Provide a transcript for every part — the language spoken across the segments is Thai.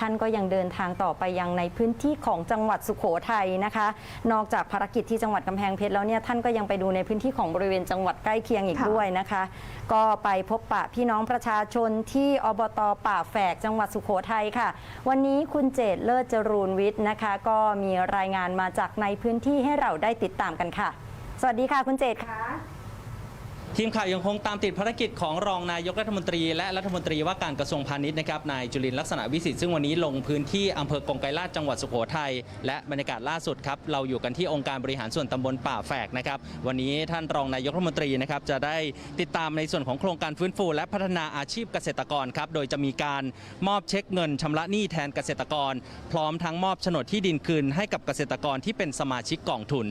ท่านก็ยังเดินทางต่อไปยังในพื้นที่ของจังหวัดสุโขทัยนะคะ นอกจากภารกิจที่จังหวัดกำแพงเพชรแล้วเนี่ยท่านก็ยังไปดูในพื้นที่ของบริเวณจังหวัดใกล้เคียงอีกค่ะ ด้วยนะคะ ก็ไปพบปะพี่น้องประชาชนที่อบตป่าแฝกจังหวัดสุโขทัยค่ะ วันนี้คุณเจตเลิศจรูนวิทย์นะคะ ก็มีรายงานมาจากในพื้นที่ให้เราได้ติดตามกันค่ะ สวัสดีค่ะคุณเจตค่ะ ทีมข่าวยังคงตามติดภารกิจของรองนายกรัฐมนตรี และรัฐมนตรีว่าการกระทรวงพาณิชย์นะครับนายจุลินลักษณะวิสิทธิ์ซึ่งวันนี้ลงพื้นที่อำเภอกงไกรลาชจังหวัดสุโขทัยและบรรยากาศล่าสุดครับเราอยู่กันที่องค์การบริหารส่วนตำบลป่าแฝกนะครับวันนี้ท่านรองนายกรัฐมนตรีนะครับจะได้ติดตามในส่วนของโครงการฟื้นฟู และพัฒนาอาชีพเกษตรกรครับโดยจะมีการมอบเช็คเงินชำระหนี้แทนเกษตรกร พร้อมทั้งมอบโฉนดที่ดินคืนให้กับเกษตรกรที่เป็นสมาชิกกองทุน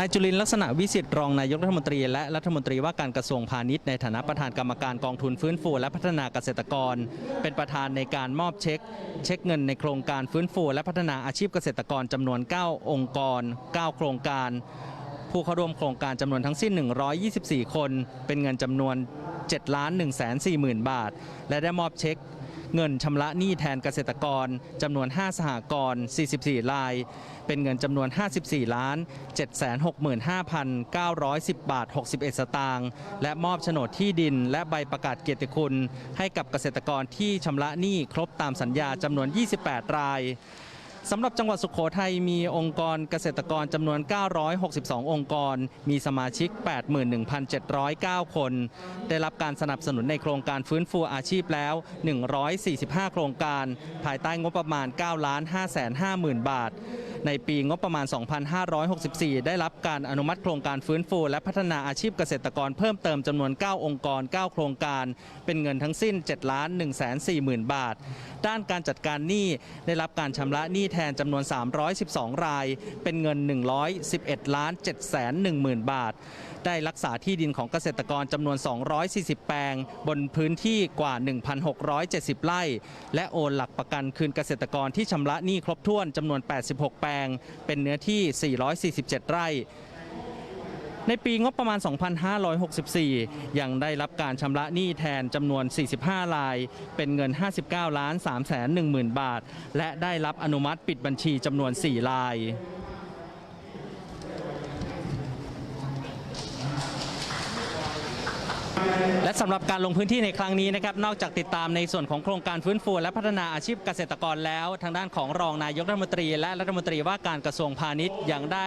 นายจุลินลักษณะวิสิทธิ์รองนายกรัฐมนตรีและรัฐมนตรีว่าการกระทรวงพาณิชย์ในฐานะประธานกรรมการกองทุนฟื้นฟูและพัฒนาเกษตรกร เป็นประธานในการมอบเช็ค เช็คเงินในโครงการฟื้นฟูและพัฒนาอาชีพเกษตรกรจำนวน 9 องค์กร 9 โครงการ ผู้เข้าร่วมโครงการจำนวนทั้งสิ้น 124 คน เป็นเงินจำนวน7ล้าน1 4 0 0 0 0 บาท และได้มอบเช็ค เงินชำระหนี้แทนเกษตรกรจำนวน 5 สหกรณ์ 44 ราย เป็นเงินจำนวน 54 ล้าน 765,910 บาท 61 สตางค์ และมอบโฉนดที่ดิน และใบประกาศเกียรติคุณ ให้กับเกษตรกรที่ชำระหนี้ครบตามสัญญาจำนวน 28 ราย สำหรับจังหวัดสุขโขทัยมีองค์กรเกษตรกรจำนวน 962 องค์กร มีสมาชิก 81,709 คน ได้รับการสนับสนุนในโครงการฟื้นฟูอาชีพแล้ว 145 โครงการ ภายใต้งบประมาณ 9,550,000 บาท ในปีงบประมาณ 2564 ได้รับการอนุมัติโครงการฟื้นฟู และพัฒนาอาชีพเกษตรกรเพิ่มเติมจำนวน 9 องค์กร 9 โครงการ เป็นเงินทั้งสิ้น 7 ล้าน1 4 0 0 0 0 บาท ด้านการจัดการหนี้ได้รับการชำระหนี้แทนจำนวน 312 ราย เป็นเงิน 111 ล้าน7 1 0 0 0 0 บาท ได้รักษาที่ดินของเกษตรกรจำนวน 240 แปลง บนพื้นที่กว่า 1,670 ไร่ และโอนหลักประกันคืนเกษตรกรที่ชำระหนี้ครบถ้วนจำนวน 86แปลงเป็นเนื้อที่ 447 ไร่ในปีงบประมาณ 2564 ยังได้รับการชำระหนี้แทนจำนวน 45 ราย เป็นเงิน 59 ล้าน3แสน1หมื่นบาท และได้รับอนุมัติปิดบัญชีจำนวน 4 ราย และสำหรับการลงพื้นที่ในครั้งนี้นะครับนอกจากติดตามในส่วนของโครงการฟื้นฟูและพัฒนาอาชีพเกษตรกรแล้ว ทางด้านของรองนายกรัฐมนตรี และรัฐมนตรีว่าการกระทรวงพาณิชย์ยังได้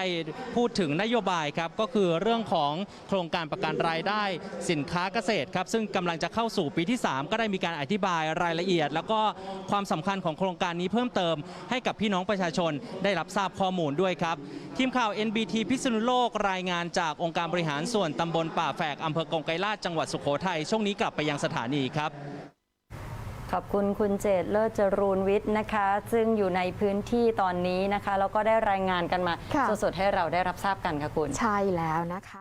พูดถึงนโยบายครับก็คือเรื่องของโครงการประกันรายได้ สินค้าเกษตรครับซึ่งกำลังจะเข้าสู่ปีที่ 3 ก็ได้มีการอธิบายรายละเอียด แล้วก็ความสำคัญของโครงการนี้เพิ่มเติมให้กับพี่น้องประชาชนได้รับทราบข้อมูลด้วยครับทีมข่าว NBT พิษณุโลกรายงานจากองค์การบริหารส่วนตำบลป่าแฝกอำเภอกงไกรลาชจังหวัดสุโขทัยช่วงนี้กลับไปยังสถานีครับขอบคุณคุณเจตเลิศจรูนวิทย์นะคะ ซึ่งอยู่ในพื้นที่ตอนนี้นะคะ แล้วก็ได้รายงานกันมาค่ะสดๆให้เราได้รับทราบกันค่ะคุณ ใช่แล้วนะคะ